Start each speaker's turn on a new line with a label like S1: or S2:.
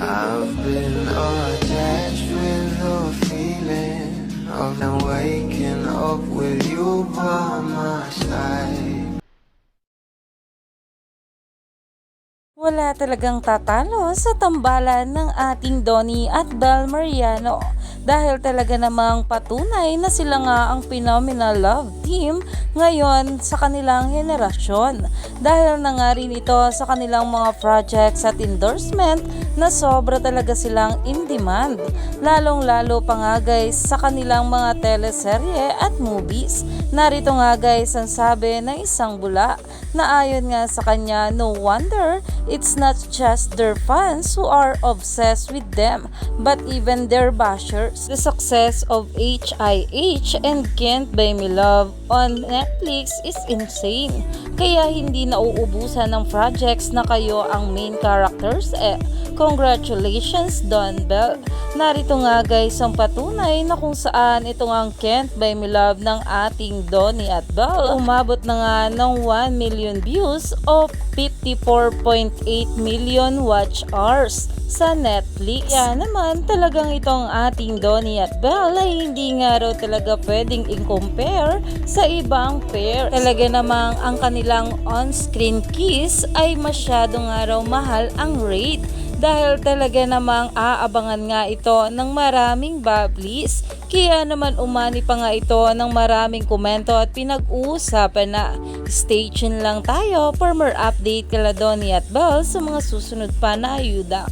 S1: I've been attached with the feeling of now waking up with you by my side.
S2: Wala talagang tatalo sa tambalan ng ating Donnie at Bel Mariano dahil talaga namang patunay na sila nga ang phenomenal love team ngayon sa kanilang henerasyon. Dahil na nga rin ito sa kanilang mga projects at endorsement na sobra talaga silang in demand. Lalong lalo pa nga guys sa kanilang mga teleserye at movies. Narito nga guys ang sabi ng isang bula na ayon nga sa kanya no wonder it's not just their fans who are obsessed with them but even their bashers. The success of HIH and Can't Buy Me Love on Netflix is insane. Kaya hindi nauubusan ng projects na kayo ang main characters eh. Congratulations Don Bell. Narito nga guys ang patunay na kung saan ito nga ang Can't Buy Me Love ng ating Donnie at Bell. Umabot na nga ng 1 million views o 54.8 million watch hours sa Netflix. Kaya naman talagang itong ating Donnie at Belle ay hindi nga raw talaga pwedeng i-compare sa ibang pair. Talaga namang ang kanilang on-screen kiss ay masyado nga raw mahal ang rate dahil talaga namang aabangan nga ito ng maraming bablis. Kaya naman umani pa nga ito ng maraming komento at pinag-uusapan na. Stay tuned lang tayo for more update kala Donnie at Belle sa mga susunod pa na ayuda.